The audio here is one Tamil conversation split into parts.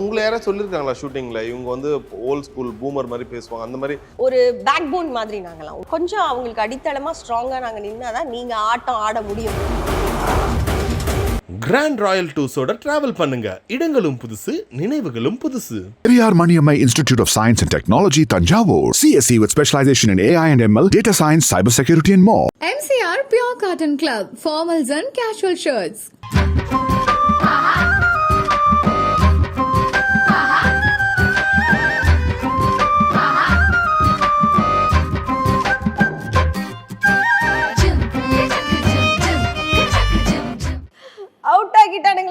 உங்களை யாராவது சொல்லியிருக்காங்களா ஷூட்டிங்ல இவங்க வந்து ஓல்ட் ஸ்கூல் பூமர் மாதிரி பேசுவாங்க அந்த மாதிரி ஒரு பேக் போன் மாதிரி நாங்களாம் கொஞ்சம் அவங்களுக்கு அடித்தளமா ஸ்ட்ராங்கா நாங்க நின்னாதான் நீங்க ஆட்டம் ஆட முடியும் கிராண்ட் ராயல் டூஸோட டிராவல் பண்ணுங்க இடங்களும் புதுசு நினைவுகளும் புதுசு Periyar Maniammai Institute of Science and Technology, Tanjavur. CSE with specialization in AI and ML, data science, cybersecurity, and more. MCR Pure Cotton Club, formals and casual shirts. Out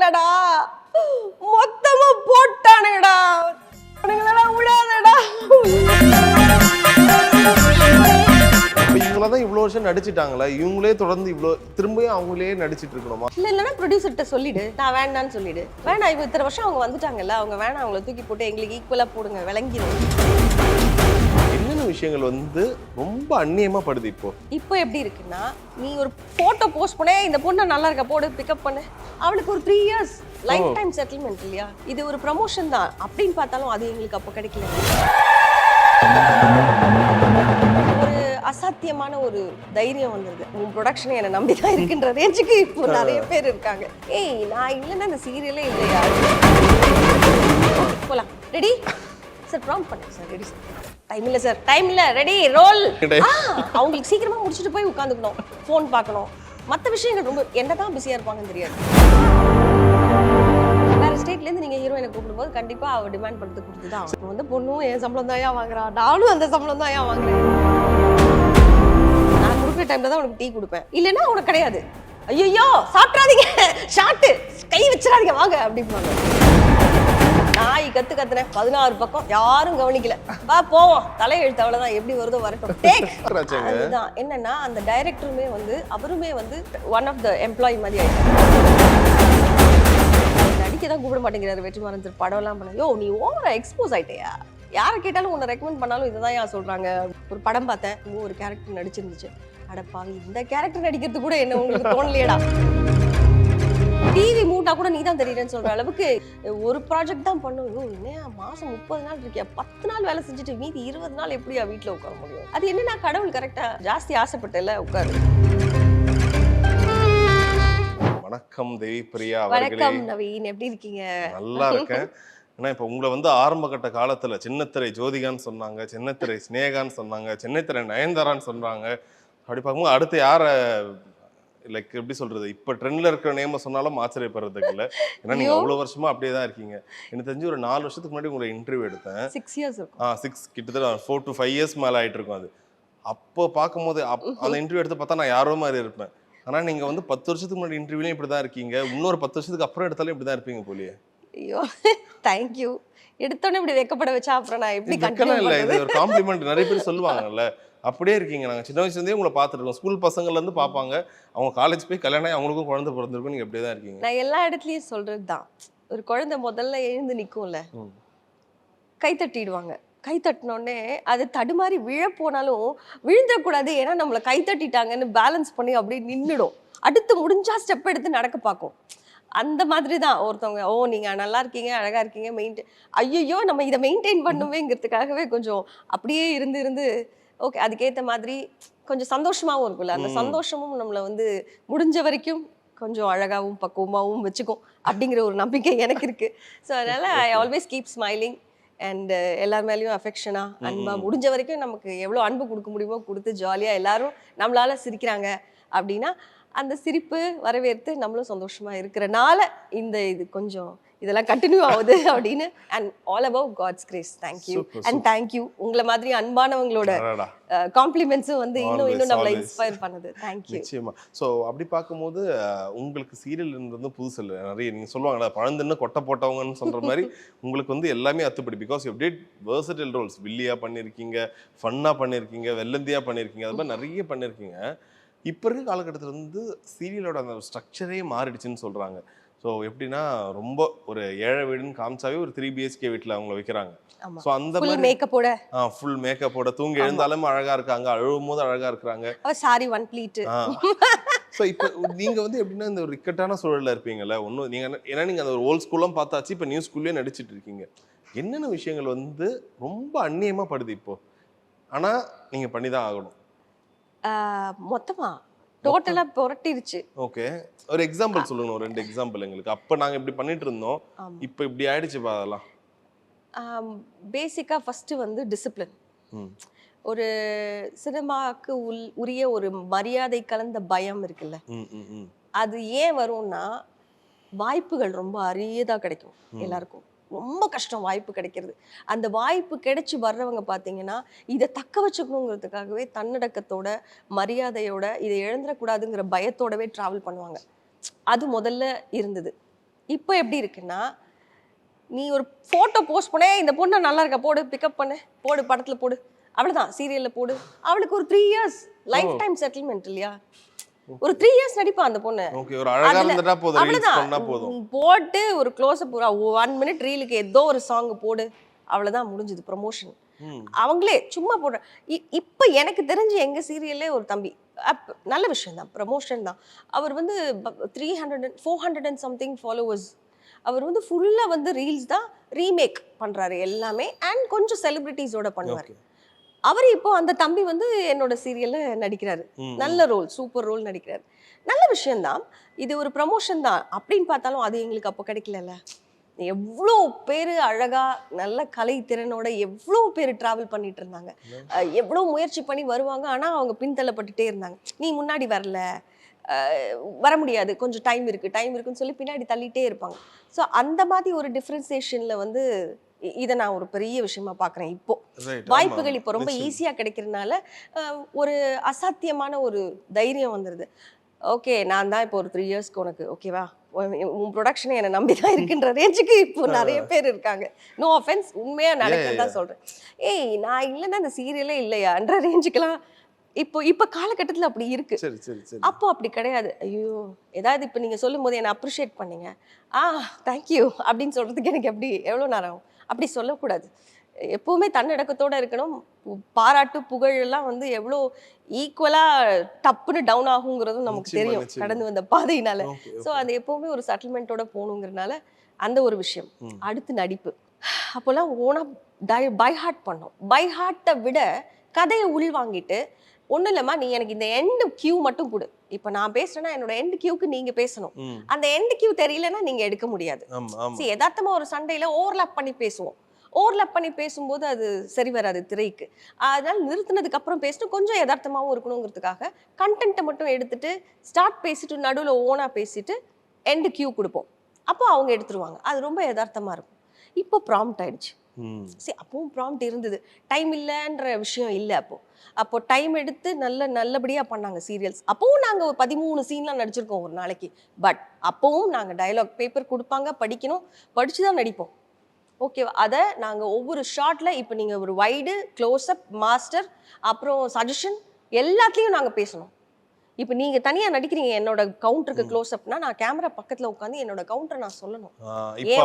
ஆக்கிட்டானுங்களாடா மொத்தமா போட்டானுங்கடா. அவனுங்களடா விடாதடா இப்போ இவங்கள தான் இவ்வளோ வருஷம் நடிச்சிட்டாங்களா? இவங்களே தொடர்ந்து இவ்வளோ திரும்பியும் அவங்களே நடிச்சிட்டு இருக்கணுமா? இல்ல இல்லைன்னா ப்ரொடியூசர்கிட்ட சொல்லிடு. நான் வேண்டான்னு சொல்லிடு. வேணாம் இப்போ இத்தனை வருஷம் அவங்க வந்துட்டாங்கல்ல அவங்க வேணாம் அவங்கள தூக்கி போட்டு எங்களுக்கு ஈக்குவலா போடுங்க விளங்கிடும் விஷயங்கள் வந்து ரொம்ப அந்நியமா படுது இப்போ. இப்போ எப்படி இருக்குன்னா நீ ஒரு போட்டோ போஸ்ட் பண்ண இந்த பொண்ணு நல்லா இருக்க போடு பிக்கப் பண்ணு. அவளுக்கு ஒரு three years life time settlement இல்லையா? இது ஒரு ப்ரமோஷன் தான். அப்படின்னு பார்த்தாலும் அது எங்களுக்கு அப்போ கிடைக்கல. ஒரு அசாத்தியமான ஒரு தைரியம் வந்தது. உன் ப்ரொடக்ஷன் என்னை நம்பி தான் இருக்குன்ற ரேஞ்சுக்கு இப்போ நிறைய பேர் இருக்காங்க. ஏய் நான் இல்லைன்னா இந்த சீரியலே இல்லையா? போலாம். ரெடி சார் ப்ராம் பண்ணுங்க சார் ரெடி சார் டைம் இல்லை சார் டைம் இல்லை. ரெடி ரோல் அவங்களுக்கு சீக்கிரமா முடிச்சுட்டு போய் உட்காந்துக்கணும். ஃபோன் பார்க்கணும். மற்ற விஷயங்கள் ரொம்ப என்ன தான் பிஸியாக இருப்பாங்கன்னு தெரியாது. வேற ஸ்டேட்லேருந்து நீங்கள் ஹீரோயினை கூப்பிடும்போது கண்டிப்பாக அவள் டிமாண்ட் பண்ணுறது கொடுத்து தான் இப்போ வந்து பொண்ணும் என் சம்பளம் தான் வாங்குறா. நானும் அந்த சம்பளம் தான் வாங்குறேன். நான் கொடுக்குற டைம்ல தான் உனக்கு டீ கொடுப்பேன். இல்லைன்னா உனக்கு கிடையாது. ஐயோ சாப்பிட்றாதீங்க ஷார்ட்டு கை வச்சிடாதீங்க. வாங்க அப்படிம்பாங்க. நாய் கத்து கத்துனேன் பதினாறு பக்கம் யாரும் கவனிக்கல. வா போவோம். தலையெழுத்து அவ்வளவுதான். எப்படி வருதோ வரட்டும். டேக். அதுதான். என்னன்னா அந்த டைரக்டருமே வந்து அவருமே வந்து ஒன் ஆஃப் த எம்ப்ளாயி மாதிரி ஆயிட்டாரு. நடிக்க தான் கூப்பிட மாட்டேங்கிறாரு வெற்றிமாறன் சார் படம்லாம் பண்ண. யோ நீ ஓவரா எக்ஸ்போஸ் ஆயிட்டியா? யாரை கேட்டாலும் உன்னை ரெக்கமெண்ட் பண்ணாலும் இதை தான் ஏன் சொல்றாங்க? ஒரு படம் பார்த்தேன். ஒரு கேரக்டர் நடிச்சிருந்துச்சு. அடப்பாவி இந்த கேரக்டர் நடிக்கிறது கூட என்ன உங்களுக்கு தோணலையேடா? டிவி மூட்டா கூட நீ தான் தெரியலன்னு சொல்ற அளவுக்கு ஒரு ப்ராஜெக்ட் தான் பண்ணும். ஐயோ, என்னையா மாசம் முப்பது நாள் இருக்கியா? பத்து நாள் வேலை செஞ்சுட்டு மீதி இருபது நாள் எப்படியா வீட்ல உட்கார முடியும்? அது என்னன்னா கடவுள் கரெக்டா ஜாஸ்தி ஆசைப்பட்டல உட்காரு. வணக்கம் தேவி பிரியா வணக்கம் நவீன் எப்படி இருக்கீங்க? நல்லா இருக்கேன். ஏன்னா இப்போ உங்களை வந்து ஆரம்ப கட்ட காலத்துல சின்னத்திரை ஜோதிகான்னு சொன்னாங்க சின்னத்திரை ஸ்னேகான்னு சொன்னாங்க சின்னத்திரை நயன்தாரான்னு சொன்னாங்க. அப்படி பார்க்கும்போது அடுத்து யார லைக் எப்படி சொல்றது? இப்ப ட்ரெண்ட்ல இருக்கிற நேம சொன்னாலும் ஆச்சரியப்படுறதுக்கு இல்ல. ஏன்னா நீங்க. அவ்வளவு வருஷமா அப்படியே தான் இருக்கீங்க. எனக்கு தெரிஞ்சு ஒரு நாலு வருஷத்துக்கு முன்னாடி உங்களை இன்டர்வியூ எடுத்தேன். சிக்ஸ் இயர்ஸ் ஆ சிக்ஸ் கிட்டத்தட்ட ஃபோர் டு ஃபைவ் இயர்ஸ் மேல ஆயிட்டு இருக்கும் அது. அப்போ பார்க்கும்போது அந்த இன்டர்வியூ எடுத்து பார்த்தா நான் யாரோ மாதிரி இருப்பேன். ஆனா நீங்க வந்து பத்து வருஷத்துக்கு முன்னாடி இன்டர்வியூலையும் இப்படி தான் இருக்கீங்க. இன்னொரு பத்து வருஷத்துக்கு அப்புறம் எடுத்தாலும் இப்படி தான் இருப்பீங்க போலியே. ஐயோ தேங்க்யூ எடுத்தோன்னே இப்படி வெக்கப்பட வச்சா அப்புறம் நான் எப்படி கண்டினியூ இல்ல. இது ஒரு காம்ப்ளிமெண்ட் நிறைய பேர் சொல்லுவாங்கல்ல. அப்படியே இருக்கீங்க. நாங்க சின்ன வயசுல இருந்தே உங்களை பார்த்துருக்கோம். ஸ்கூல் பசங்கள்ல இருந்து பார்ப்பாங்க. அவங்க காலேஜ் போய் கல்யாணம் அவங்களுக்கும் குழந்தை பிறந்திருக்கும். நீங்க அப்படியே தான் இருக்கீங்க. நான் எல்லா இடத்துலயும் சொல்றது தான் ஒரு குழந்தை முதல்ல எழுந்து நிக்கும்ல ம். கை தட்டிடுவாங்க. கை தட்டினோடனே அது தடுமாறி விழ போனாலும் விழுந்துடக்கூடாது. ஏன்னா நம்மளை கை தட்டிட்டாங்கன்னு பேலன்ஸ் பண்ணி அப்படியே நின்றுடும் அடுத்து முடிஞ்சா ஸ்டெப் எடுத்து நடக்க பார்க்கும். அந்த மாதிரி தான் ஒருத்தவங்க ஓ நீங்க நல்லா இருக்கீங்க அழகா இருக்கீங்க மெயின்டைன் ஐயோ நம்ம இதை மெயின்டைன் பண்ணுவேங்கிறதுக்காகவே கொஞ்சம் அப்படியே இருந்து இருந்து ஓகே அதுக்கேத்த மாதிரி கொஞ்சம் சந்தோஷமாவும் இருக்கும்ல அந்த. சந்தோஷமும் நம்மளை வந்து முடிஞ்ச வரைக்கும் கொஞ்சம் அழகாவும் பக்குவமாவும் வச்சுக்கும் அப்படிங்கிற ஒரு நம்பிக்கை எனக்கு இருக்கு ஸோ அதனால I always keep smiling and எல்லார் மேலேயும் அஃபெக்ஷனா அன்பா ம். முடிஞ்ச வரைக்கும் நமக்கு எவ்வளோ அன்பு கொடுக்க முடியுமோ கொடுத்து ஜாலியா எல்லாரும் நம்மளால சிரிக்கிறாங்க அப்படின்னா அந்த சிரிப்பு வரவேற்று நம்மளும் சந்தோஷமா இருக்கிறனால இந்த இது கொஞ்சம் இதெல்லாம் கண்டினியூ ஆகுது அப்படின்னு. And all above God's grace thank you and thank you உங்களை மாதிரி அன்பானவங்களோட. காம்ப்ளிமெண்ட்ஸும் வந்து இன்னும் இன்னும் நம்மளை. இன்ஸ்பயர் பண்ணுது. தேங்க்யூ நிச்சயமா. சோ அப்படி பார்க்கும்போது உங்களுக்கு சீரியல் வந்து புதுசு இல்லை நிறைய நீங்க சொல்லுவாங்கல்ல பழந்துன்னு கொட்டை போட்டவங்கன்னு சொல்ற மாதிரி உங்களுக்கு வந்து எல்லாமே அத்துப்படி. Because you did versatile roles வில்லியா பண்ணியிருக்கீங்க ஃபன்னா பண்ணியிருக்கீங்க வெள்ளந்தியா பண்ணியிருக்கீங்க அது மாதிரி நிறைய பண்ணியிருக்கீங்க இப்போ இருக்க காலகட்டத்தில் வந்து சீரியலோட அந்த ஸ்ட்ரக்சரே மாறிடுச்சுன்னு சொல்றாங்க. ஸோ எப்படின்னா ரொம்ப ஒரு ஏழை வீடுன்னு காமிச்சாவே ஒரு த்ரீ பிஹெச்கே வீட்டில் அவங்கள வைக்கிறாங்க. ஸோ அந்த மாதிரி மேக்கப்போட ஃபுல் மேக்கப்போட தூங்கி எழுந்தாலும் அழகா இருக்காங்க அழுவும் போது அழகா இருக்கிறாங்க. சாரி ஒன் ப்ளீட் ஸோ இப்போ நீங்க வந்து எப்படின்னா இந்த ஒரு இக்கட்டான சூழல்ல இருப்பீங்கல்ல ஒன்றும் நீங்க என்ன- ஏன்னா நீங்க அந்த ஒரு ஓல்ட் ஸ்கூல்லாம் பார்த்தாச்சு இப்போ நியூ ஸ்கூல்லே நடிச்சிட்டு இருக்கீங்க. என்னென்ன விஷயங்கள் வந்து ரொம்ப அந்நியமா படுது இப்போ? ஆனா நீங்க பண்ணி தான் ஆகணும். ஆஹ் மொத்தமா. டோட்டலா புரட்டிருச்சு. ஓகே ஒரு எக்ஸாம்பிள் சொல்லுங்க ஒரு ரெண்டு எக்ஸாம்பிள் எங்களுக்கு. அப்போ நாங்க இப்படி பண்ணிட்டு இருந்தோம். இப்போ இப்படி ஆயிடுச்சு பா அதெல்லாம். பேசிக்கா ஃபர்ஸ்ட் வந்து டிசிப்ளின் ஒரு சினிமாவுக்கு உள் உரிய ஒரு மரியாதை கலந்த பயம் இருக்குல்ல. அது ஏன் வரும்னா வாய்ப்புகள் ரொம்ப அரியதா கிடைக்கும். எல்லாருக்கும். ரொம்ப கஷ்டம் வாய்ப்பு கிடைக்கிறது. அந்த வாய்ப்பு கிடைச்சு வர்றவங்க பார்த்தீங்கன்னா இதை தக்க வச்சுக்கணுங்கிறதுக்காகவே தன்னடக்கத்தோட மரியாதையோட இதை இழந்துடக்கூடாதுங்கிற பயத்தோடவே டிராவல் பண்ணுவாங்க. அது முதல்ல இருந்தது. இப்போ எப்படி இருக்குன்னா நீ ஒரு ஃபோட்டோ போஸ்ட் பண்ண "ஏய், இந்த பொண்ணு நல்லா இருக்கா? போடு பிக்கப் பண்ணு போடு படத்தில் போடு. அவ்வளோதான் சீரியலில் போடு. அவளுக்கு ஒரு three years life time settlement இல்லையா? ஒரு த்ரீ இயர்ஸ் நடிப்பா அந்த பொண்ணு. அவ்வளவுதான். போட்டு ஒரு க்ளோஸ் அப் ஒன் மினிட் ரீலுக்கு ஏதோ ஒரு சாங் போடு அவ்வளவுதான் முடிஞ்சது ப்ரமோஷன் அவங்களே சும்மா போடுற இப்ப எனக்கு தெரிஞ்சு எங்க சீரியல்லே ஒரு தம்பி அப் நல்ல விஷயம் தான் ப்ரமோஷன் தான். அவர் வந்து three hundred and four hundred and something followers அவர் வந்து ஃபுல்லா வந்து ரீல்ஸ் தான் ரீமேக் பண்றாரு எல்லாமே அண்ட் கொஞ்சம் செலிபிரிட்டிஸோட பண்ணுவார். அவர் இப்போ அந்த தம்பி வந்து என்னோட சீரியல்ல நடிக்கிறாரு. நல்ல ரோல் சூப்பர் ரோல் நடிக்கிறார். நல்ல விஷயம்தான். இது ஒரு ப்ரமோஷன் தான். அப்படின்னு பார்த்தாலும் அது எங்களுக்கு அப்போ கிடைக்கலல்ல. எவ்வளோ பேர் அழகா நல்ல கலை திறனோட எவ்வளோ பேர் டிராவல் பண்ணிட்டு இருந்தாங்க. எவ்வளோ முயற்சி பண்ணி வருவாங்க ஆனால் அவங்க பின்தள்ளப்பட்டுட்டே இருந்தாங்க. நீ முன்னாடி வரல. வர முடியாது. கொஞ்சம் டைம் இருக்கு. டைம் இருக்குன்னு சொல்லி பின்னாடி தள்ளிட்டே இருப்பாங்க. ஸோ அந்த மாதிரி ஒரு டிஃப்ரென்சியேஷனில் வந்து இதை நான் ஒரு பெரிய விஷயமா பார்க்குறேன் இப்போ. வாய்ப்புகள் இப்போ ரொம்ப ஈஸியாக கிடைக்கிறதுனால ஒரு அசாத்தியமான ஒரு தைரியம் வந்துடுது ஓகே நான் தான் இப்போ ஒரு த்ரீ இயர்ஸ்க்கு உனக்கு ஓகேவா உன் ப்ரொடக்ஷனே என்னை நம்பி தான் இருக்குன்ற ரேஞ்சுக்கு இப்போ நிறைய பேர் இருக்காங்க. நோ அஃபென்ஸ் உண்மையாக நடக்கிறதா சொல்கிறேன் ஏய் நான் இல்லைன்னா இந்த சீரியலே இல்லையான்ற ரேஞ்சுக்கெல்லாம் இப்போ இப்போ காலகட்டத்தில் அப்படி இருக்கு. சரி சரி சரி. அப்போ அப்படி கிடையாது. ஐயோ ஏதாவது இப்போ நீங்கள் சொல்லும் போது என்னை அப்ரிஷியேட் பண்ணீங்க. ஆ தேங்க்யூ அப்படின்னு சொல்கிறதுக்கு எனக்கு எப்படி எவ்வளோ நேரம் ஆகும்? அப்படி சொல்லக்கூடாது. எப்பவுமே தன்னடக்கத்தோட இருக்கணும். பாராட்டு புகழ் எல்லாம் வந்து எவ்வளோ ஈக்குவலாக டப்புன்னு டவுன் ஆகுங்கிறதும் நமக்கு தெரியும். கடந்து வந்த பாதையினால. ஸோ அது எப்பவுமே ஒரு செட்டில்மெண்ட்டோட போகணுங்கிறனால அந்த ஒரு விஷயம். அடுத்து நடிப்பு. அப்போல்லாம் ஓனா டை பை ஹார்ட் பண்ணோம். பை ஹார்ட்டை விட கதையை உள் வாங்கிட்டு ஒன்றும் இல்லைம்மா நீ எனக்கு இந்த எண்டு கியூ மட்டும் கொடு. இப்போ நான் பேசுறேன்னா என்னோட எண்டு கியூக்கு நீங்க பேசணும். அந்த எண்டு கியூ தெரியலன்னா நீங்க எடுக்க முடியாது. யதார்த்தமா ஒரு சண்டையில ஓவர்லாப் பண்ணி பேசுவோம். ஓவர்லாப் பண்ணி பேசும்போது அது சரி வராது திரைக்கு. அதனால நிறுத்தினதுக்கு அப்புறம் பேசணும் கொஞ்சம் யதார்த்தமாவும் இருக்கணுங்கிறதுக்காக கண்டென்ட்டை மட்டும் எடுத்துட்டு ஸ்டார்ட் பேசிட்டு நடுவில் ஓனா பேசிட்டு எண்டு கியூ கொடுப்போம். அப்போ அவங்க எடுத்துருவாங்க. அது ரொம்ப யதார்த்தமா இருக்கும். இப்போ ப்ராம்ப்ட் ஆயிடுச்சு. சரி அப்பவும் ப்ராம்ப்ட் இருந்தது. டைம் இல்லைன்ற விஷயம் இல்லை அப்போ. அப்போ டைம் எடுத்து நல்ல நல்லபடியாக பண்ணாங்க சீரியல்ஸ் அப்பவும் நாங்கள் பதிமூணு சீன்லாம் நடிச்சிருக்கோம் ஒரு நாளைக்கு. பட் அப்பவும் நாங்கள் டயலாக் பேப்பர் கொடுப்பாங்க படிக்கணும் படிச்சு தான் நடிப்போம். ஓகேவா அதை நாங்கள் ஒவ்வொரு ஷார்ட்ல இப்போ நீங்கள் ஒரு வைடு க்ளோஸ்அப் மாஸ்டர் அப்புறம் சஜஷன் எல்லாத்துலேயும் நாங்கள் பேசணும். இப்போ நீங்கள் தனியாக நடிக்கிறீங்க என்னோட கவுண்டருக்கு க்ளோஸ்அப்னா நான் கேமரா பக்கத்தில் உட்காந்து என்னோட கவுண்டரை நான் சொல்லணும். இப்ப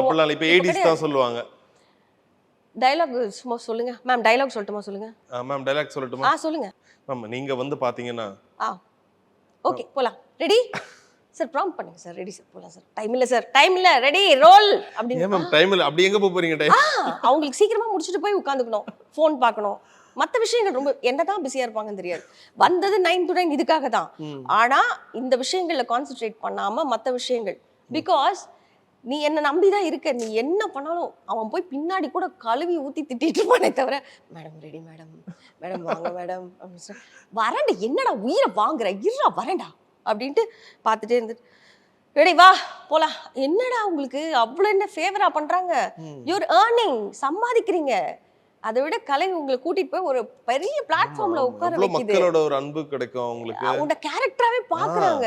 சொல்லுவாங்க. டயலாக் சும்மா சொல்லுங்க. மேம் டயலாக் சொல்லட்டுமா சொல்லுங்க? மேம் டைலாக் சொல்லட்டுமா? ஆ சொல்லுங்க. மேம் நீங்க வந்து பாத்தீங்கன்னா ஆ ஓகே போலாம். ரெடி சார் ப்ராம்ப்ட் பண்ணுங்க சார் ரெடி சார் போலாம் சார் டைம் இல்ல சார் டைம் இல்ல. ரெடி ரோல் ஏன் அப்படின்னு மேம் டைம் இல்ல. அப்படி எங்க போறீங்க டைம் அவங்களுக்கு சீக்கிரமா முடிச்சுட்டு போய் உட்காந்துக்கணும். ஃபோன் பார்க்கணும். மற்ற விஷயங்கள் ரொம்ப என்னதான் பிஸியா இருப்பாங்கன்னு தெரியாது. வந்தது நைன் டு நைன் இதுக்காக தான் ஆனா இந்த விஷயங்கள்ல கான்சென்ட்ரேட் பண்ணாம மற்ற விஷயங்கள். பிகாஸ் நீ என்ன நம்பி தான் இருக்க. நீ என்ன பண்ணாலும் அவன் போய் பின்னாடி கூட கழுவி ஊத்தி திட்டிட்டு இருப்பானே தவிர மேடம் ரெடி மேடம். மேடம் வாங்க மேடம். அப்படின்னு சொல்லி வரேன்டா என்னடா உயிரை வாங்குற? இருடா வரேன்டா. அப்படின்ட்டு பார்த்துட்டே இருந்துட்டு ரெடி வா போலாம். என்னடா உங்களுக்கு அவ்வளோ என்ன ஃபேவரா பண்றாங்க? யூர் ஏர்னிங் சம்பாதிக்கிறீங்க. அதை விட கலை உங்களை கூட்டிட்டு போய் ஒரு பெரிய பிளாட்ஃபார்ம்ல உட்கார வைக்குது. மக்களோட ஒரு அன்பு கிடைக்கும் உங்களுக்கு உங்க கேரக்டராவே பாக்குறாங்க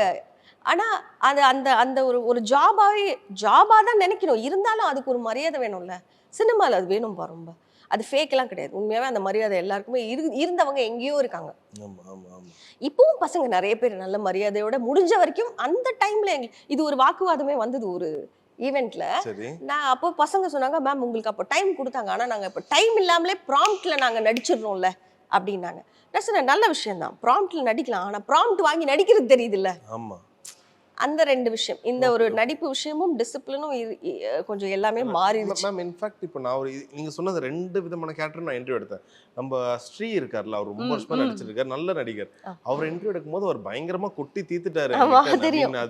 ஆனா அது அந்த அந்த ஒரு ஒரு ஜாபாவே ஜாபா தான் நினைக்கணும் இருந்தாலும் அதுக்கு ஒரு மரியாதை வேணும்ல. சினிமால அது வேணும்பா ரொம்ப. அது ஃபேக் எல்லாம் கிடையாது. உண்மையாவே அந்த மரியாதை எல்லாருக்குமே இரு இருந்தவங்க எங்கேயோ இருக்காங்க. ஆமா ஆமா ஆமா. இப்பவும் பசங்க நிறைய பேர் நல்ல மரியாதையோட முடிஞ்ச வரைக்கும் அந்த டைம்ல எங்களுக்கு இது ஒரு வாக்குவாதமே வந்தது ஒரு ஈவெண்ட்ல நான் அப்போ பசங்க சொன்னாங்க மேம் உங்களுக்கு அப்போ டைம் கொடுத்தாங்க. ஆனா நாங்க இப்போ டைம் இல்லாமலே ப்ராம்ப்ட்ல நாங்க நடிச்சிடுறோம்ல அப்படின்னாங்க. நான் சொன்னேன் நல்ல விஷயம் தான் ப்ராம்ப்ட்ல நடிக்கலாம். ஆனா ப்ராம்ப்ட் வாங்கி நடிக்கிறது தெரியுதுல்ல. ஆமா. அந்த ரெண்டு விஷயம். இந்த ஒரு நடிப்பு விஷயமும் டிசிப்ளினும் கொஞ்சம் எல்லாமே மாறிடுச்சு. மேம் இன்ஃபேக்ட் இப்போ நான் ஒரு இது- நீங்க சொன்னது ரெண்டு விதமான கேரக்டர் நான் இன்டர்வியூ எடுத்தேன். நம்ம ஸ்ரீ இருக்கார்ல அவர் ரொம்ப ம், வருஷமா ம். நடிச்சிருக்காரு நல்ல நடிகர். அவர் இன்டர்வியூ எடுக்கும்போது அவர் பயங்கரமா கொட்டி தீத்துட்டாரு.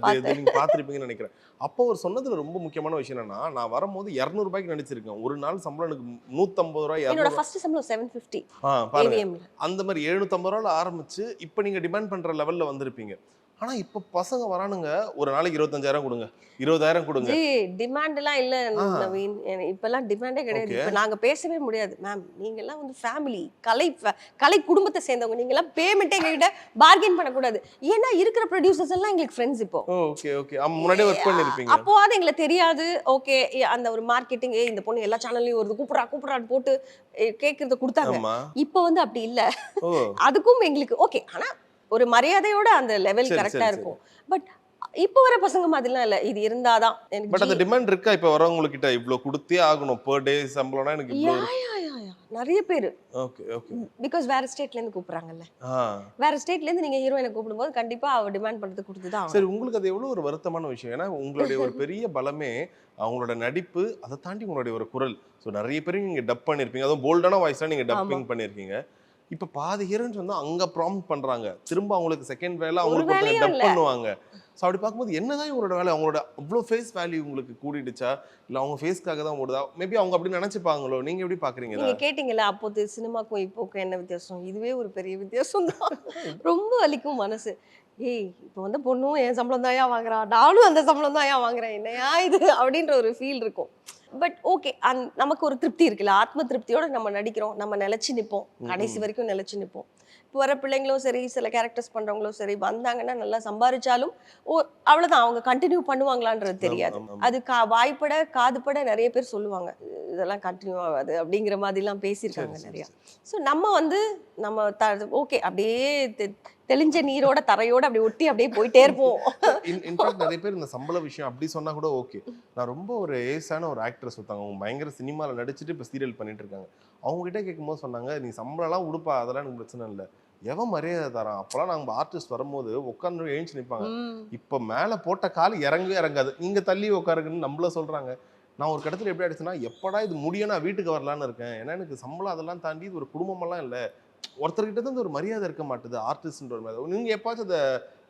அது நீங்க பாத்திருப்பீங்கன்னு நினைக்கிறேன். அப்போ அவர் சொன்னதுல ரொம்ப முக்கியமான விஷயம் என்னன்னா நான் வரும்போது 200 ரூபாய்க்கு நடிச்சிருக்கேன். ஒரு நாள் சம்பளம் எனக்கு நூத்தம்பது ரூபாய் என்னோட ஃபர்ஸ்ட் சம்பளம் செவன் ஃபிஃப்டி ஆ பாருங்க. அந்த மாதிரி 750 ரூபாயில ஆரம்பிச்சு இப்போ நீங்க டிமாண்ட் பண்ற லெவல்ல வந்திருப்பீங்க. ஆனா இப்போ பசங்க வரானுங்க ஒரு நாளைக்கு இருபத்தஞ்சாயிரம் கொடுங்க. இருபதாயிரம் கொடுங்க. டிமாண்ட் எல்லாம் இல்ல. நவீன். இப்பெல்லாம் டிமாண்டே கிடையாது. இப்ப நாங்க பேசவே முடியாது. மேம் நீங்க எல்லாம் வந்து ஃபேமிலி கலை கலை குடும்பத்தை சேர்ந்தவங்க. நீங்க எல்லாம் பேமெண்ட் எங்ககிட்ட பார்கெயின் பண்ணக்கூடாது. ஏன்னா இருக்கிற ப்ரொடியூசர்ஸ் எல்லாம் எங்களுக்கு ஃப்ரெண்ட்ஸ் இப்போ. ஓகே ஓகே முன்னாடியே ஒர்க் பண்ணிருப்பீங்க. அப்போவாது எங்களுக்கு தெரியாது. ஓகே அந்த ஒரு மார்க்கெட்டிங் இந்த பொண்ணு எல்லா சேனல்லையும் வருது. கூப்பிடா கூப்பிடான்னு போட்டு ஏ, கேக்குறத கொடுத்தாங்க. இப்போ வந்து அப்படி இல்ல. அதுக்கும் எங்களுக்கு ஓகே ஆனா ஒரு மரியாதையோட அந்த லெவல் கரெக்டா இருக்கும். பட் இப்போ வர பசங்க மாதிரிலாம் இல்ல. இது இருந்தாதான் எனக்கு பட் அந்த டிமாண்ட் இருக்கா? இப்ப வரவங்க கிட்ட இவ்ளோ கொடுத்தே ஆகணும். Per டே சம்பளம்னா எனக்கு நிறைய பேர். ஓகே ஓகே பிகாஸ் வேற ஸ்டேட்ல இருந்து கூப்பிடுறாங்கல்ல. வேற ஸ்டேட்ல இருந்து நீங்க ஹீரோயினை கூப்பிடும்போது கண்டிப்பா அவ டிமாண்ட் பண்றது கொடுத்து தான் சரி உங்களுக்கு அது எவ்வளவு ஒரு வருத்தமான விஷயம்? ஏன்னா உங்களுடைய ஒரு பெரிய பலமே அவங்களோட நடிப்பு அதை தாண்டி உங்களுடைய ஒரு குரல். ஸோ நிறைய பேர் நீங்க டப் பண்ணிருப்பீங்க. அதுவும் போல்டான வாய்ஸ்லாம் நீங்க டப்பிங் பண்ணிருக்கீங்க. இப்ப பாதி ஹீரோயின்ஸ் வந்து அங்க ப்ராம்ப்ட் பண்றாங்க. திரும்ப அவங்களுக்கு செகண்ட் வேலை அவங்களுக்கு வேலையும் டப். பண்ணுவாங்க. ஸோ அப்படி பார்க்கும்போது என்னதான் இவங்களோட வேலை? அவங்களோட அவ்வளோ ஃபேஸ் வேல்யூ உங்களுக்கு கூடிடுச்சா? இல்ல அவங்க ஃபேஸ்க்காக தான் ஓடுதா? மேபி அவங்க அப்படி நினைச்சுப்பாங்களோ? நீங்க எப்படி பாக்குறீங்க இதை? நீங்க கேட்டீங்கல்ல அப்போது சினிமாக்கும் இப்போக்கும் என்ன வித்தியாசம்? இதுவே ஒரு பெரிய வித்தியாசம் தான். ரொம்ப வலிக்கும் மனசு. ஏய் இப்போ வந்து பொண்ணும் என் சம்பளம் தான் ஏன் வாங்குறா. நானும் அந்த சம்பளம் தான் ஏன் வாங்குறேன். என்னையா இது? அப்படின்ற ஒரு ஃபீல் இருக்கும். பட் ஓகே அந் நமக்கு ஒரு திருப்தி இருக்குல்ல. ஆத்ம திருப்தியோட நம்ம நடிக்கிறோம். நம்ம நிலைச்சு நிப்போம். கடைசி வரைக்கும் நிலைச்சு நிப்போம். இப்போ வர பிள்ளைங்களும் சரி சில கேரக்டர்ஸ் பண்றவங்களும் சரி வந்தாங்கன்னா நல்லா சம்பாரிச்சாலும் ஓ அவ்வளவுதான். அவங்க கண்டினியூ பண்ணுவாங்களான்றது தெரியாது. அது கா வாய்ப்பட காதுபட நிறைய பேர் சொல்லுவாங்க. இதெல்லாம் கண்டினியூ ஆகாது அப்படிங்கிற மாதிரிலாம் பேசியிருக்காங்க நிறைய. ஸோ நம்ம வந்து நம்ம த ஓகே அப்படியே தெளிஞ்ச நீரோட தரையோட அப்படியே ஒட்டி அப்படியே போயிட்டே இருப்போம். இன்ஃபேக்ட் நிறைய பேர் இந்த சம்பள விஷயம் அப்படி சொன்னா கூட ஓகே நான் ரொம்ப ஒரு ஏஸான ஒரு ஆக்ட்ரஸ் ஒருத்தாங்க அவங்க பயங்கர சினிமாவில் நடிச்சுட்டு இப்போ சீரியல் பண்ணிட்டு இருக்காங்க அவங்க கிட்ட கேட்கும்போது சொன்னாங்க நீ சம்பளம்லாம் உடுப்பா அதெல்லாம் எனக்கு பிரச்சனை இல்லை. எவன் மரியாதை தரான்? அப்போலாம் நாங்கள் ஆர்டிஸ்ட் வரும்போது உட்காந்து எழுந்து நிற்பாங்க. இப்போ மேலே போட்ட கால் இறங்கவே இறங்காது. நீங்க தள்ளி உட்காருங்கன்னு நம்மள சொல்றாங்க. நான் ஒரு கடத்துல எப்படி ஆயிடுச்சுன்னா எப்படா இது முடியும் நான் வீட்டுக்கு வரலான்னு இருக்கேன். ஏன்னா எனக்கு சம்பளம் அதெல்லாம் தாண்டி இது ஒரு குடும்பமெல்லாம் இல்லை. ஒருத்தர்கிட்ட இருந்து ஒரு மரியாதை இருக்க மாட்டுது ஆர்டிஸ்ட்ன்ற ஒரு மாதிரி. நீங்க எப்பாச்சும் அதை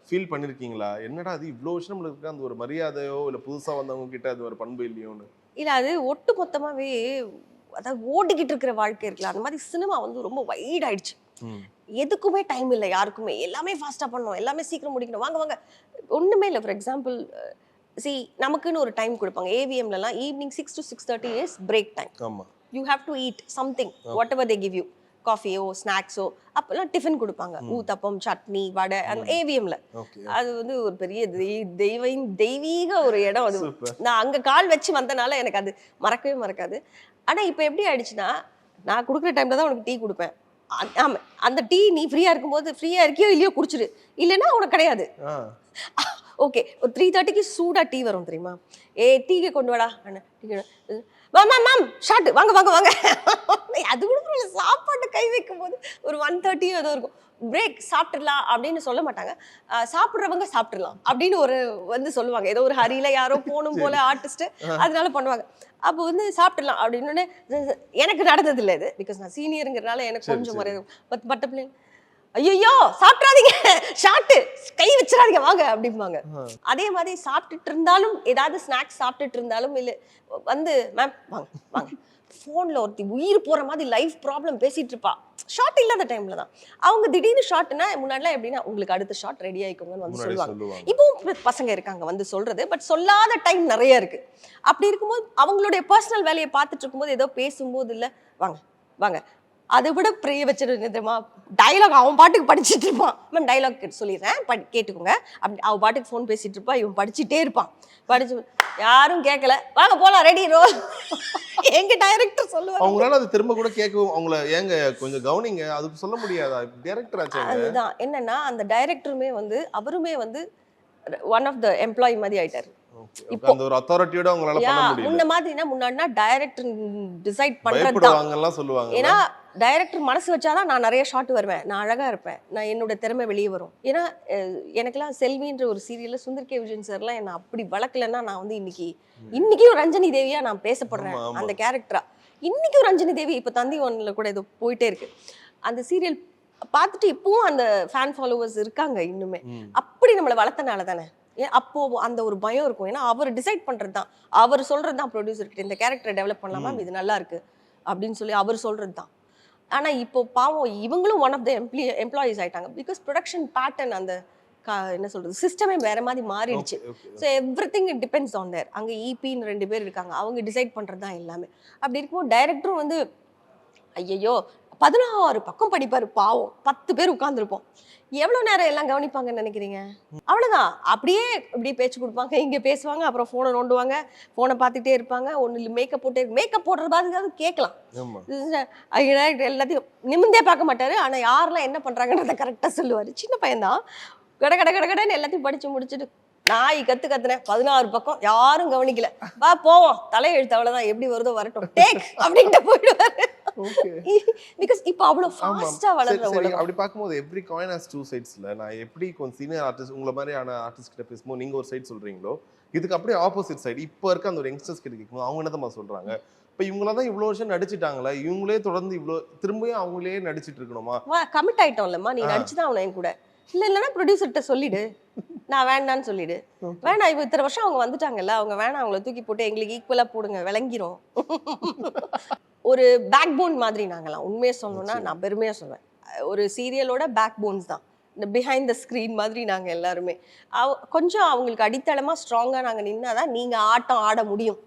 ஃபீல் பண்ணிருக்கீங்களா? என்னடா அது இவ்வளோ வருஷம் நம்மளுக்கு இருக்க அந்த ஒரு மரியாதையோ இல்லை புதுசா வந்தவங்க கிட்ட அது ஒரு பண்பு இல்லையோன்னு? இல்ல அது ஒட்டு மொத்தமாவே அதாவது ஓடிக்கிட்டு இருக்கிற வாழ்க்கை இருக்குல்ல. அந்த மாதிரி சினிமா வந்து ரொம்ப வைட் ஆயிடுச்சு. எதுக்குமே டைம் இல்லை யாருக்குமே. எல்லாமே ஃபாஸ்டா பண்ணணும் எல்லாமே சீக்கிரம் முடிக்கணும். வாங்க வாங்க. ஒண்ணுமே இல்லை. ஃபார் எக்ஸாம்பிள் சி நமக்குன்னு ஒரு டைம் கொடுப்பாங்க. ஏவிஎம்லலாம் evening six to six thirty years break time you have to eat something whatever they give you காஃபியோ ஸ்நாக்ஸோ அப்போல்லாம் டிஃபன் கொடுப்பாங்க. ஊத்தப்பம் சட்னி வடை அந்த ஏவிஎம்ல அது வந்து ஒரு பெரிய தெய்- தெய்வ தெய்வீக ஒரு இடம் அது. நான் அங்க கால் வச்சு வந்தனால எனக்கு அது மறக்கவே மறக்காது. ஆனா இப்போ எப்படி ஆயிடுச்சுன்னா நான் கொடுக்குற டைம்ல தான் உனக்கு டீ கொடுப்பேன். ஆமா அந்த டீ நீ ஃப்ரீயா இருக்கும்போது ஃப்ரீயா இருக்கியோ இல்லையோ குடிச்சிரு. இல்லைன்னா உனக்கு கிடையாது. ஓகே ஒரு த்ரீ தேர்ட்டிக்கு சூடா டீ வரும் தெரியுமா? ஏ டீக்கு கொண்டு வாடா. மேம் மேம் மேம் ஷார்ட் வாங்க வாங்க. வாங்க அது கூட சாப்பாட்டு கை வைக்கும் போது ஒரு ஒன் தேர்ட்டி ஏதோ இருக்கும். பிரேக் சாப்பிட்டுடலாம் அப்படின்னு சொல்ல மாட்டாங்க. சாப்பிடுறவங்க சாப்பிட்டுடலாம் அப்படின்னு ஒரு வந்து சொல்லுவாங்க. ஏதோ ஒரு ஹரியில யாரோ போகணும் போல ஆர்டிஸ்ட் அதனால பண்ணுவாங்க. அப்போ வந்து சாப்பிட்டுடலாம் அப்படின்னு எனக்கு நடந்தது இல்லை இது பிகாஸ் நான் சீனியருங்கிறனால எனக்கு கொஞ்சம். மரியாதை பட் பட்ட பிள்ளைங்க ஐயோ சாப்பிட்றாதீங்க ஷார்ட்டு கை வச்சிடாதீங்க. வாங்க அப்படிம்பாங்க. அதே மாதிரி சாப்பிட்டுட்டு இருந்தாலும் ஏதாவது ஸ்நாக்ஸ் சாப்பிட்டுட்டு இருந்தாலும் இல்லை வந்து மேம் வாங்க வாங்க. ஃபோனில் ஒருத்தி உயிர் போகிற மாதிரி லைஃப் ப்ராப்ளம் பேசிட்டு இருப்பா. ஷார்ட் இல்லாத டைம்ல தான். அவங்க திடீர்னு ஷார்ட்னா முன்னாடிலாம் எப்படின்னா உங்களுக்கு அடுத்த ஷார்ட் ரெடி ஆயிக்கோங்கன்னு வந்து சொல்லுவாங்க. இப்பவும் பசங்க இருக்காங்க வந்து சொல்றது. பட் சொல்லாத டைம் நிறைய இருக்கு. அப்படி இருக்கும்போது அவங்களுடைய பர்சனல் வேலையை பார்த்துட்டு இருக்கும்போது ஏதோ பேசும்போது இல்ல. வாங்க வாங்க. அதை விட பிரிய என்ன தெரியுமா? டைலாக் அவன் பாட்டுக்கு படிச்சிட்டு இருப்பான். மேம் டைலாக் சொல்லிடுறேன். படி கேட்டுக்கோங்க. அப்படி அவன் பாட்டுக்கு ஃபோன் பேசிட்டு இருப்பா. இவன் படிச்சுட்டே இருப்பான். படிச்சு யாரும் கேட்கல வாங்க போலாம் ரெடி ரோ எங்க டைரக்டர் சொல்லுவாங்க அவங்களால அது திரும்ப கூட கேட்கவும் அவங்கள ஏங்க கொஞ்சம் கவனிங்க. அது சொல்ல முடியாதா? டேரக்டர் ஆச்சாங்க அதுதான். என்னன்னா அந்த டைரக்டருமே வந்து அவருமே வந்து ஒன் ஆஃப் த எம்ப்ளாயி மாதிரி ஆயிட்டாரு. இப்போ- அந்த ஒரு அத்தாரிட்டியோட அவங்களால பண்ண முடியல. முன்ன மாதிரினா முன்னாடினா டைரக்டர் டிசைட் பண்றது தான் பயப்படுவாங்கலாம் சொல்லுவாங்க. ஏன்னா டைரக்டர் மனசு வச்சாதான் நான் நிறைய ஷாட் வருவேன். நான் அழகா இருப்பேன். நான் என்னோட திறமை வெளியே வரும். ஏன்னா எனக்கெல்லாம் செல்வின்ற ஒரு சீரியல்ல சுந்தர் கே விஜயன் சார்லாம் என்ன அப்படி வளர்க்கலன்னா நான் வந்து இன்னைக்கு இன்னைக்கும் ரஞ்சனி தேவியா நான் பேசப்படுறேன். அந்த கேரக்டரா இன்னைக்கும் ரஞ்சனி தேவி இப்போ தந்தி ஒன்ல கூட இது போயிட்டே இருக்கு. அந்த சீரியல் பார்த்துட்டு இப்பவும் அந்த ஃபேன் ஃபாலோவர்ஸ் இருக்காங்க இன்னுமே. அப்படி நம்மளை வளர்த்தனால தானே? அப்போ அந்த ஒரு பயம் இருக்கும். ஏன்னா அவர் டிசைட் பண்றது தான் அவர் சொல்றது தான் ப்ரொடியூசர் கிட்ட இந்த கேரக்டரை டெவலப் பண்ணலாமா? இது நல்லா இருக்கு. அப்படின்னு சொல்லி அவர் சொல்றது தான் ஆனா இப்போ பாவம் இவங்களும் one of the emply employees ஆயிட்டாங்க. பிகாஸ் ப்ரொடக்ஷன் பேட்டர்ன் அந்த என்ன சொல்றது சிஸ்டமே வேற மாதிரி மாறிடுச்சு. So everything it depends on their அங்கே இபின்னு ரெண்டு பேர் இருக்காங்க. அவங்க டிசைட் பண்ணுறது தான் எல்லாமே. அப்படி இருக்கும்போது டைரக்டரும் வந்து ஐயையோ பதினாறு பக்கம் படிப்பாரு பாவம். பத்து பேர் உட்காந்துருப்போம் எவ்வளோ நேரம் எல்லாம் கவனிப்பாங்கன்னு நினைக்கிறீங்க? அவ்வளோதான் அப்படியே இப்படி பேச்சு கொடுப்பாங்க. இங்கே பேசுவாங்க அப்புறம் ஃபோனை நோண்டுவாங்க. ஃபோனை பார்த்துட்டே இருப்பாங்க. ஒன்று மேக்கப் போட்டே மேக்கப் போடுற பாதுகாது கேட்கலாம். எல்லாத்தையும் நிமிந்தே பார்க்க மாட்டாரு. ஆனா யாரெல்லாம் என்ன பண்றாங்கன்றத கரெக்டா சொல்லுவாரு. சின்ன பையன்தான். கட கட கட கடன்னு எல்லாத்தையும் படிச்சு முடிச்சுட்டு நாய் கத்து கத்துனேன். பதினாறு பக்கம் யாரும் கவனிக்கல. வா போவோம். தலையெழுத்து அவ்வளவுதான். எப்படி வருதோ வரட்டும். டேக் அப்படின்ட்டு போயிடுவாரு. பிகாஸ் இப்போ அவ்வளவு ஆமா. ஃபாஸ்டா சரி, வளர்ற சரி, அப்படி பார்க்கும்போது எவ்ரி காயின் ஹஸ் டூ சைட்ஸ்ல நான் எப்படி கொஞ்சம் சீனியர் ஆர்டிஸ்ட் உங்களை மாதிரியான ஆர்டிஸ்ட் கிட்ட பேசும்போது நீங்க ஒரு சைடு சொல்றீங்களோ? இதுக்கு அப்படியே ஆப்போசிட் சைடு இப்போ இருக்க அந்த ஒரு யங்ஸ்டர்ஸ் கிட்ட கேட்கும்போது அவங்க என்னதான் சொல்றாங்க? இப்போ இவங்கள தான் இவ்வளோ வருஷம் நடிச்சிட்டாங்களே? இவங்களே தொடர்ந்து இவ்வளோ திரும்பியும் அவங்களே நடிச்சிட்டு இருக்கணுமா? கமிட் ஆயிட்டோம்லம்மா. நீ ஆ. நடிச்சுதான் அவனை என் கூட. இல்ல இல்லைன்னா ப்ரொடியூசர்கிட்ட சொல்லிடு. நான் வேண்டான்னு சொல்லிடு. வேணாம் இப்போ இத்தனை வருஷம் அவங்க வந்துட்டாங்கல்ல அவங்க வேணாம் அவங்கள தூக்கி போட்டு எங்களுக்கு ஈக்குவலா போடுங்க விளங்கிரும். ஒரு பேக் போன் மாதிரி நாங்கலாம். உண்மையை சொல்லணும்னா நான் பெருமையா சொல்வேன். ஒரு சீரியலோட பேக் போன்ஸ் தான். இந்த பிஹைண்ட் த ஸ்க்ரீன் மாதிரி நாங்க எல்லாருமே. அவ- கொஞ்சம் அவங்களுக்கு அடித்தளமா ஸ்ட்ராங்கா நாங்க நின்னாதான் நீங்க ஆட்டம் ஆட முடியும்.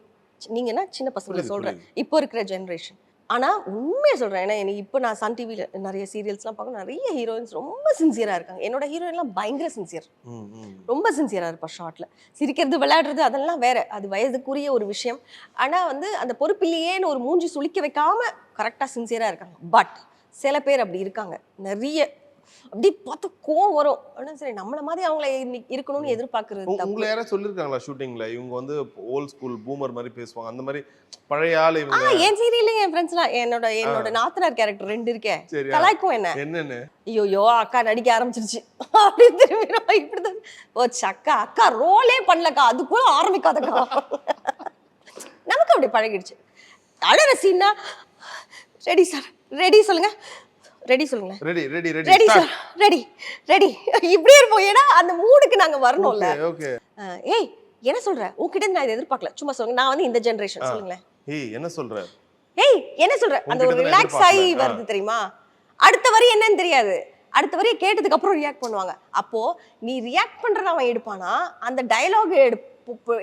நீங்கன்னா சின்ன பசங்களை புரியுது. இப்போ இருக்கிற ஜென்ரேஷன் ஆனா உண்மையை சொல்றேன். ஏன்னா எனக்கு இப்போ நான் சன் டிவில நிறைய சீரியல்ஸ்லாம் பார்க்க நிறைய ஹீரோயின்ஸ் ரொம்ப சின்சியரா இருக்காங்க. என்னோட ஹீரோயின்லாம் பயங்கர சின்சியர். ரொம்ப சின்சியரா இருப்பா ஷார்ட்ல சிரிக்கிறது விளையாடுறது அதெல்லாம் வேற. அது வயதுக்குரிய ஒரு விஷயம். ஆனா வந்து அந்த பொறுப்பில்லையேன்னு ஒரு மூஞ்சி சுளிக்க வைக்காம கரெக்டா சின்சியரா இருக்காங்க. பட் சில பேர் அப்படி இருக்காங்க. நிறைய அப்படி பார்த்து கோவம் வரும். ஆனா சரி நம்மள மாதிரி அவங்கள இருக்கணும்னு எதிர்பார்க்கறது உங்களை யாராவது சொல்லிருக்காங்களா ஷூட்டிங்ல? இவங்க வந்து ஓல்ட் ஸ்கூல் பூமர் மாதிரி பேசுவாங்க. அந்த மாதிரி பழைய ஆள் இவங்க. என் சீரியல்ல என் ஃப்ரெண்ட்ஸ்லாம் என்னோட என்னோட நாத்தனார் கேரக்டர் ரெண்டு இருக்கே. சரி கலாய்க்கும் என்ன? என்னன்னு? ஐயோயோ அக்கா நடிக்க ஆரம்பிச்சிருச்சு. அப்படின்னு திரும்பி இப்படிதான். போச்சு அக்கா அக்கா ரோலே பண்ணலக்கா. அதுக்குள்ள ஆரம்பிக்காதக்கா. நமக்கு அப்படி பழகிடுச்சு. அழற சீன்னா ரெடி சார் ரெடி சொல்லுங்க. ரெடி சொல்லுங்களேன் ready ready ready ready sir ready ready இப்படியே இருப்போம். ஏன்னா அந்த மூடுக்கு நாங்க வரணும்ல. ஓகே ஏய் என்ன சொல்ற? உன்கிட்ட நான் இதை எதிர்பார்க்கல. சும்மா சொல்லுங்க. நான் வந்து இந்த ஜெனரேஷன். சொல்லுங்களேன். ஏய் என்ன சொல்ற? ஏய் என்ன சொல்ற? அந்த ஒரு ரிலாக்ஸ் ஆகி. வருது தெரியுமா? அடுத்த வரி என்னன்னு தெரியாது. அடுத்த வரியை கேட்டதுக்கு அப்புறம் ரியாக்ட் பண்ணுவாங்க. அப்போ நீ ரியாக்ட் பண்றத அவன் எடுப்பானா? அந்த டயலாக்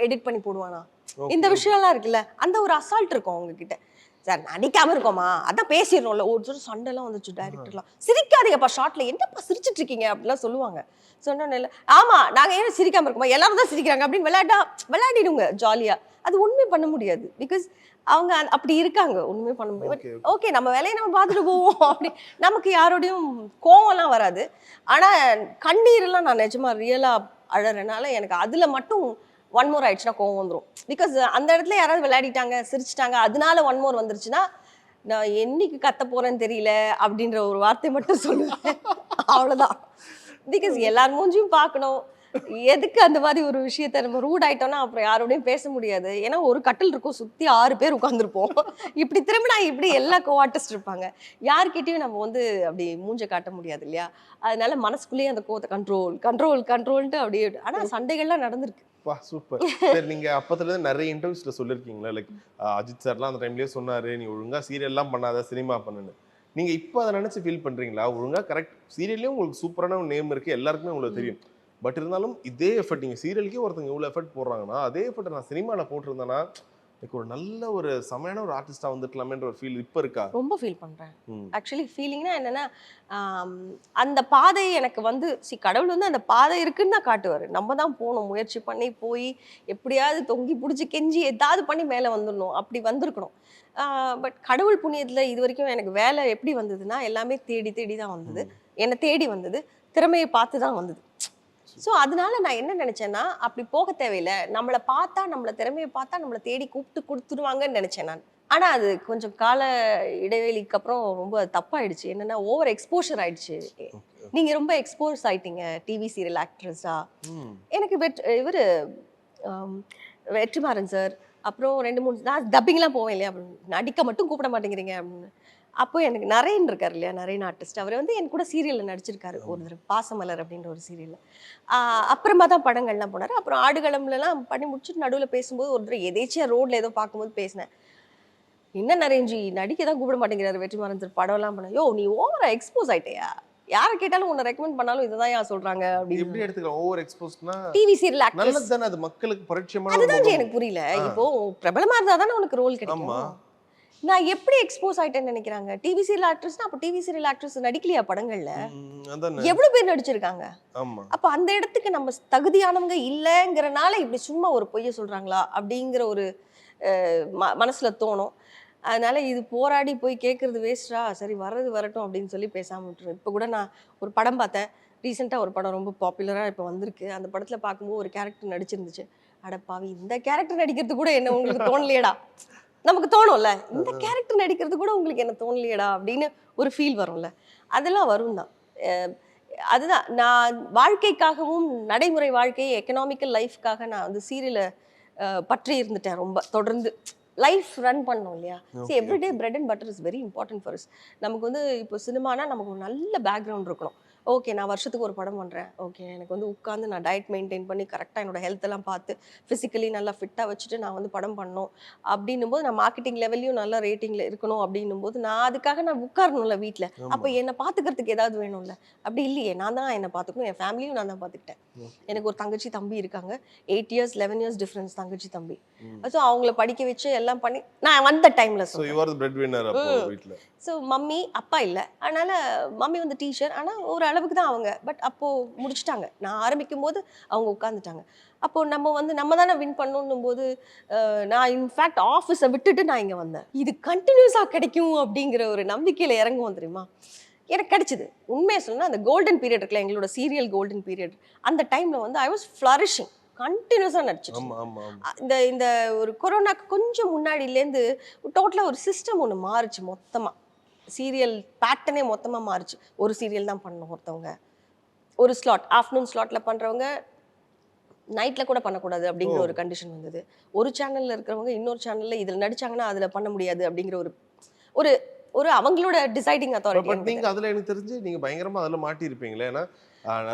எடிட் பண்ணி போடுவானா. இந்த விஷயம்லாம் இருக்குல்ல அந்த ஒரு அசால்ட் இருக்கும் அவங்க கிட்ட சார் நடிக்காம இருக்கோமா? அதான் பேசிடுறோம்ல ஒரு தடவை சண்டைலாம் வந்துச்சு டைரக்டர்லாம் சிரிக்காதீங்கப்பா ஷார்ட்ல என்னப்பா சிரிச்சிட்டு இருக்கீங்க? அப்படிலாம் சொல்லுவாங்க. சொன்னோன்னு இல்லை ஆமா நாங்க ஏன் சிரிக்காம இருக்கோமா? எல்லாரும் தான் சிரிக்கிறாங்க அப்படின்னு விளையாட்டா விளையாடிடுங்க ஜாலியா அது ஒண்ணுமே பண்ண முடியாது. பிகாஸ் அவங்க அப்படி இருக்காங்க. ஒண்ணுமே பண்ண முடியாது. ஓகே நம்ம வேலையை நம்ம பார்த்துட்டு போவோம். அப்படி நமக்கு யாரோடையும் கோவம்லாம் வராது. ஆனா கண்ணீர்லாம் நான் நிஜமா ரியலா அழறனால எனக்கு அதுல மட்டும் ஒன் மோர் ஆயிடுச்சுன்னா கோவம் வந்துடும் பிகாஸ் அந்த இடத்துல யாராவது விளையாடிட்டாங்க சிரிச்சிட்டாங்க அதனால ஒன் மோர் வந்துருச்சுன்னா நான் என்னைக்கு கத்த போறேன்னு தெரியல அப்படின்ற ஒரு வார்த்தை மட்டும் சொல்லுவேன். அவ்வளவுதான். பிகாஸ் எல்லார் மூஞ்சியும் பார்க்கணும். எதுக்கு அந்த மாதிரி ஒரு விஷயத்த நம்ம ரூட் ஆயிட்டோம்னா அப்புறம் யாரோடையும் பேச முடியாது. ஏன்னா ஒரு கட்டில் இருக்கும் சுத்தி ஆறு பேர் உட்காந்துருப்போம் இப்படி திரும்பினா இப்படி எல்லா கோ ஆர்டிஸ்ட் இருப்பாங்க. யார்கிட்டயும் நம்ம வந்து அப்படி மூஞ்ச காட்ட முடியாது இல்லையா? அதனால மனசுக்குள்ளேயே அந்த கோவத்தை கண்ட்ரோல் கண்ட்ரோல் கண்ட்ரோல்ட்டு அப்படியே ஆனா சண்டைகள்லாம் நடந்திருக்கு. பா சூப்பர். சரி நீங்க அப்பத்துல இருந்து நிறைய இன்டர்வியூஸ்ல சொல்லிருக்கீங்களா? லைக் அஜித் சார்லாம் அந்த டைம்லயே சொன்னாரு நீ ஒழுங்கா சீரியல்லாம் பண்ணாத சினிமா பண்ணுன்னு. நீங்க இப்போ அதை நினைச்சு ஃபீல் பண்றீங்களா? ஒழுங்கா கரெக்ட் சீரியல்லையும் உங்களுக்கு சூப்பரான நேம் இருக்கு எல்லாருக்குமே உங்களுக்கு தெரியும். பட் இருந்தாலும் இதே எஃபர்ட் நீங்க சீரியலுக்கே ஒருத்தங்க இவ்வளவு எஃபர்ட் போடுறாங்கன்னா அதே எஃபர்ட் நான் சினிமால போட்டிருந்தேன்னா எனக்கு ஒரு நல்ல ஒரு செமையான ஒரு ஆர்டிஸ்டா வந்துக்கலாமேன்ற ஒரு ஃபீல் இப்போ இருக்கா? ரொம்ப ஃபீல் பண்றேன். ம். ஆக்சுவலி ஃபீலிங்னா என்னன்னா அந்த பாதை எனக்கு வந்து சி கடவுள் வந்து அந்த பாதை இருக்குன்னு தான் காட்டுவார். நம்ம தான் போகணும் முயற்சி பண்ணி போய் எப்படியாவது தொங்கி பிடிச்சி கெஞ்சி ஏதாவது பண்ணி மேலே வந்துடணும். அப்படி வந்திருக்கணும். பட் கடவுள் புண்ணியத்தில் இது வரைக்கும் எனக்கு வேலை எப்படி வந்ததுன்னா எல்லாமே தேடி தேடி தான் வந்தது. என்னை தேடி வந்தது. திறமையை பார்த்து தான் வந்தது. ஸோ அதனால நான் என்ன நினைச்சேன்னா அப்படி போக தேவையில்லை. நம்மளை பார்த்தா நம்மள திறமையை பார்த்தா நம்மளை தேடி கூப்பிட்டு கொடுத்துருவாங்கன்னு நினைச்சேன் நான். ஆனா அது கொஞ்சம் கால இடைவெளிக்கு அப்புறம் ரொம்ப தப்பாயிடுச்சு. என்னன்னா ஓவர் எக்ஸ்போஷர் ஆயிடுச்சு. நீங்க ரொம்ப எக்ஸ்போஸ் ஆயிட்டீங்க டிவி சீரியல் ஆக்ட்ரஸா. எனக்கு வெட் இவர் வெற்றிமாறன் சார் அப்புறம் ரெண்டு மூணு நான் டப்பிங்லாம் போவேன் இல்லையா? அப்படின்னு நடிக்க மட்டும் கூப்பிட மாட்டேங்கிறீங்க அப்படின்னு. அப்போ எனக்கு நரேன் இருக்கார் இல்லையா? நரேன் ஆர்டிஸ்ட் அவர் வந்து என் கூட சீரியலில் நடிச்சிருக்காரு. ஒரு பாசமலர் அப்படின்ற ஒரு சீரியலில் அப்புறமா தான் படங்கள்லாம் போனார். அப்புறம் ஆடுகளம்லலாம் பண்ணி முடிச்சுட்டு நடுவில் பேசும்போது ஒரு தடவை எதேச்சியாக ரோட்ல ஏதோ பார்க்கும்போது பேசினேன். என்ன நரேன்ஜி நடிக்க தான் கூப்பிட மாட்டேங்கிறாரு வெற்றிமாறன் சார் படம்லாம் பண்ண யோ நீ ஓவரா எக்ஸ்போஸ் ஆயிட்டியா? யாரை கேட்டாலும் உன்னை ரெக்கமெண்ட் பண்ணாலும் இதுதான் ஏன் சொல்றாங்க? எப்படி அப்படின்னு எடுத்துக்கலாம்? ஓவர் எக்ஸ்போஸ்ட்னா டிவி சீரியல் ஆக்ட்ரஸ் நல்லது தானே அது மக்களுக்கு பரிச்சயமான அதுதான். எனக்கு புரியல. இப்போ பிரபலமா இருந்தா தானே உனக்கு ரோல் கிடைக்கும். நான் எப்படி எக்ஸ்போஸ் ஆயிட்டேன்னு நினைக்கிறாங்க? டிவி சீரியல் ஆக்ட்ரஸ்னா அப்ப டிவி சீரியல் ஆக்ட்ரஸ் நடிக்கலையா படங்கள்ல? எவ்வளவு பேர் நடிச்சிருக்காங்க? அப்ப அந்த இடத்துக்கு நம்ம தகுதியானவங்க இல்லைங்கிறனால இப்படி சும்மா ஒரு பொய்ய சொல்றாங்களா? அப்படிங்கிற ஒரு மனசுல தோணும். அதனால இது போராடி போய் கேட்கறது வேஸ்டா சரி வர்றது வரட்டும் அப்படின்னு சொல்லி பேசாம விட்டுரும் இப்போ கூட நான் ஒரு படம் பார்த்தேன். ரீசெண்டாக ஒரு படம் ரொம்ப பாப்புலராக இப்போ வந்திருக்கு. அந்த படத்தில் பார்க்கும்போது ஒரு கேரக்டர் நடிச்சிருந்துச்சு. அட பாவி இந்த கேரக்டர் நடிக்கிறது கூட என்ன உங்களுக்கு தோணலையேடா? நமக்கு தோணும்ல. இந்த கேரக்டர் நடிக்கிறது கூட உங்களுக்கு என்ன தோணலையேடா அப்படின்னு ஒரு ஃபீல் வரும்ல. அதெல்லாம் வரும் தான். அதுதான். நான் வாழ்க்கைக்காகவும் நடைமுறை வாழ்க்கை எக்கனாமிக்கல் லைஃப்காக நான் வந்து சீரியலை பற்றி இருந்துட்டேன் ரொம்ப. தொடர்ந்து லைஃப் ரன் பண்ணோம் இல்லையா? See everyday bread and butter is very important for நமக்கு வந்து இப்போ சினிமானா நமக்கு ஒரு நல்ல பேக்ரவுண்ட் இருக்கணும். ஓகே நான் வருஷத்துக்கு ஒரு படம் பண்ணுறேன் ஓகே எனக்கு வந்து உட்காந்து நான் டயட் மெயின்டைன் பண்ணி கரெக்டாக என்னோட ஹெல்த் எல்லாம் பார்த்து ஃபிசிக்கலி நல்லா ஃபிட்டாக வச்சுட்டு நான் வந்து படம் பண்ணணும். அப்படின்னும் போது நான் மார்க்கெட்டிங் லெவல்லையும் நல்ல ரேட்டிங்கில் இருக்கணும் அப்படின்னும் போது நான் அதுக்காக நான் உட்காரணும்ல வீட்டில். அப்போ என்னை பார்த்துக்கிறதுக்கு ஏதாவது வேணும்ல. அப்படி இல்லையே நான் தான் என்னை பார்த்துக்கணும். என் ஃபேமிலியும் நான் தான் பார்த்துக்கிட்டேன். எனக்கு ஒரு தங்கச்சி தம்பி இருக்காங்க. Eight years eleven years difference தங்கச்சி தம்பி. ஸோ அவங்கள படிக்க வச்சு எல்லாம் பண்ணி நான் வந்த டைமில் so you are the breadwinner அப்போ ம். வீட்ல. ஸோ மம்மி அப்பா இல்லை. அதனால மம்மி வந்து டீச்சர் ஆனால் ஒரு அளவுக்கு தான் அவங்க. பட் அப்போ முடிச்சிட்டாங்க. நான் ஆரம்பிக்கும் போது அவங்க உட்காந்துட்டாங்க அப்போ நம்ம வந்து நம்ம தானே வின் பண்ணணும் போது நான் இன்ஃபேக்ட் ஆஃபீஸை விட்டுட்டு நான் இங்கே வந்தேன். இது கண்டினியூஸாக கிடைக்கும் அப்படிங்கிற ஒரு நம்பிக்கையில் இறங்குவோம் தெரியுமா? எனக்கு கிடைச்சிது. உண்மையை சொல்லணும்னா அந்த கோல்டன் பீரியட் இருக்குல்ல எங்களோட சீரியல் கோல்டன் பீரியட் அந்த டைமில் வந்து ஐ வாஸ் ஃப்ளரிஷிங் கண்டினியூஸாக நடிச்சிட்டு இந்த இந்த ஒரு கொரோனாக்கு கொஞ்சம் முன்னாடியிலேருந்து டோட்டலாக ஒரு சிஸ்டம் ஒன்று மாறுச்சு மொத்தமாக சீரியல் பேட்டர்னே மொத்தமாக மாறுச்சு. ஒரு சீரியல் தான் பண்ணணும் ஒருத்தவங்க. ஒரு ஸ்லாட் ஆஃப்டர்நூன் ஸ்லாட்டில் பண்ணுறவங்க நைட்டில் கூட பண்ணக்கூடாது அப்படிங்கிற. ஒரு கண்டிஷன் வந்தது. ஒரு சேனலில் இருக்கிறவங்க இன்னொரு சேனலில் இதில் நடிச்சாங்கன்னா அதில் பண்ண முடியாது அப்படிங்கிற ஒரு ஒரு ஒரு அவங்களோட டிசைடிங் பட் அத்தாரிட்டி நீங்க அதுல எனக்கு தெரிஞ்சு நீங்க பயங்கரமா அதுல மாட்டி இருப்பீங்களே ஏன்னா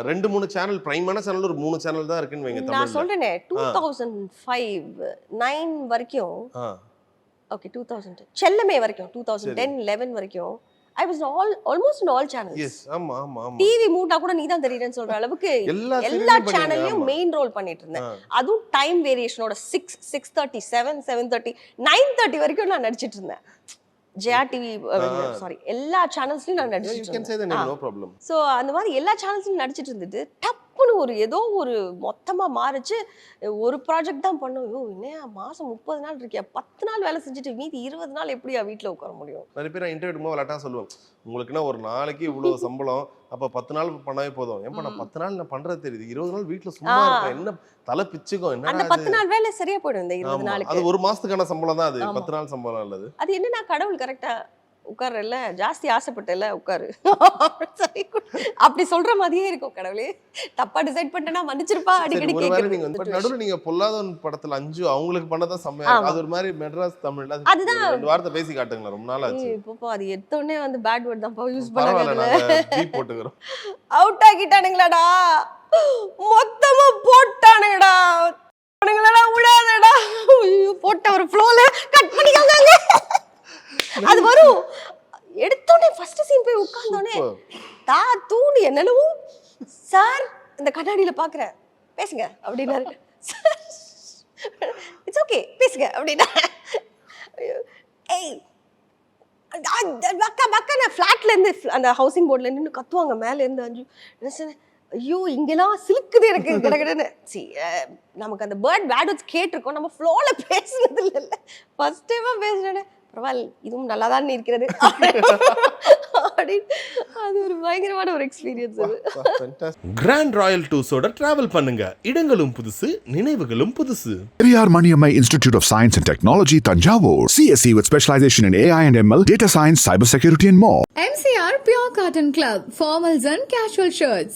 ரெண்டு மூணு சேனல் பிரைமான சேனல் ஒரு மூணு சேனல் தான் இருக்குன்னு வைங்க நான் சொல்றேனே டூ. தௌசண்ட் ஃபைவ் நைன் வரைக்கும் ஓகே டூ தௌசண்ட் செல்லமே வரைக்கும் டூ தௌசண்ட் டென் லெவன் வரைக்கும் I was all almost in all channels yes ஆமா ஆமா ஆமா. டிவி மூட்டா கூட நீ தான் தெரியறேன்னு சொல்ற அளவுக்கு எல்லா எல்லா சேனல்லையும் மெயின் ரோல் பண்ணிட்டு இருந்தேன். அதுவும் time வேரியேஷனோட six six thirty seven seven thirty nine thirty வரைக்கும் நான் நடிச்சிட்டு இருந்தேன். ஜெயா டிவி சாரி எல்லா சேனல்ஸ்லயும் நான் யூ நடிச்சிட்டு கேன் சே இருந்தேன். நோ ப்ராப்ளம் ஸோ அந்த மாதிரி எல்லா சேனல்ஸ்லையும் நடிச்சிட்டு இருந்துட்டு டப்புன்னு ஒரு ஏதோ ஒரு மொத்தமா மாறிச்சு. ஒரு ப்ராஜெக்ட் தான் பண்ணோம். ஐயோ என்னையா மாசம் முப்பது நாள் இருக்கியா? பத்து நாள் வேலை செஞ்சுட்டு மீதி இருபது நாள் எப்படியா வீட்ல உட்கார முடியும்? நிறைய பேர் இன்டர்வியூ எடுக்கும்போது விளாட்டா சொல்லுவேன் உங்களுக்குன்னா ஒரு நாளைக்கு இவ்வளவு சம்பளம்? அப்ப பத்து நாள் பண்ணாவே போதும். ஏன்பா நான். பத்து நாள் நான் பண்றது தெரியுது. இருபது நாள் வீட்ல சும்மா. இருப்பேன். என்ன தலை பிச்சுக்கும்? அந்த என்ன பத்து நாள் வேலை சரியா போயிடும் இந்த இருபது. நாளுக்கு. அது ஒரு மாசத்துக்கான சம்பளம் தான் அது. பத்து நாள் சம்பளம் அல்லது அது என்னன்னா கடவுள் கரெக்டா உட்கார்றல ஜாஸ்தி ஆசைப்பட்டல உட்காரு. அப்படி சொல்ற மாதிரியே இருக்கும் கடவுளே. தப்பா டிசைட் பண்ணிட்டேனா மன்னிச்சிருப்பா சரி அடிக்கடி நீங்க வந்து நடுவுல நீங்க பொல்லாதவன் படத்துல அஞ்சு அவங்களுக்கு பண்ணதான் செம்மையா. அது ஒரு மாதிரி மெட்ராஸ் தமிழ்ல அது அதுதான். ரெண்டு வார்த்தை பேசி காட்டுங்களா ரொம்ப நாள் ஆச்சு. இப்போ அது எடுத்தோடனே வந்து பேட் வேர்ட் தான் யூஸ் பண்ணாங்க போட்டுக்கிறோம். அவுட் ஆக்கிட்டானுங்களாடா. மொத்தமா போட்டானுங்கடா. அவனுங்களடா விடாதடா ஐயோ, போட்ட ஒரு ஃப்ளோல கட் பண்ணிக்கோங்க. அது வரும். எடுத்தோடனே ஃபர்ஸ்ட் சீன் போய் உட்கார்ந்தோடனே. தா தூணு என்னென்னவோ. சார் இந்த கண்ணாடியில பாக்குறேன். பேசுங்க அப்படின்னாரு. இட்ஸ் ஓகே பேசுங்க அப்படின்னா. ஏய் பக்கா பக்கா நான் ஃப்ளாட்ல இருந்து அந்த ஹவுசிங் போர்ட்ல நின்று கத்துவாங்க மேல இருந்து அஞ்சு. என்ன ஐயோ இங்கெல்லாம் சிலுக்குது எனக்கு கடகடன்னு. சி நமக்கு அந்த பேர்ட் வேர்ட்ஸ் கேட்டிருக்கோம். நம்ம ஃப்ளோல பேசுனது இல்லைல்ல ஃபர்ஸ்ட் டைமா பேசுனேன் பரவாயில்ல இதுவும் நல்லா தான் இருக்கிறது அப்படின்னு அது ஒரு பயங்கரமான ஒரு எக்ஸ்பீரியன்ஸ் அது கிராண்ட் ராயல் டூர்ஸோட டிராவல் பண்ணுங்க இடங்களும் புதுசு நினைவுகளும் புதுசு Periyar Maniammai Institute of Science and Technology, Tanjavur. CSE with specialization in AI and ML, data science, cybersecurity, and more. MCR Pure Cotton Club, formals and casual shirts.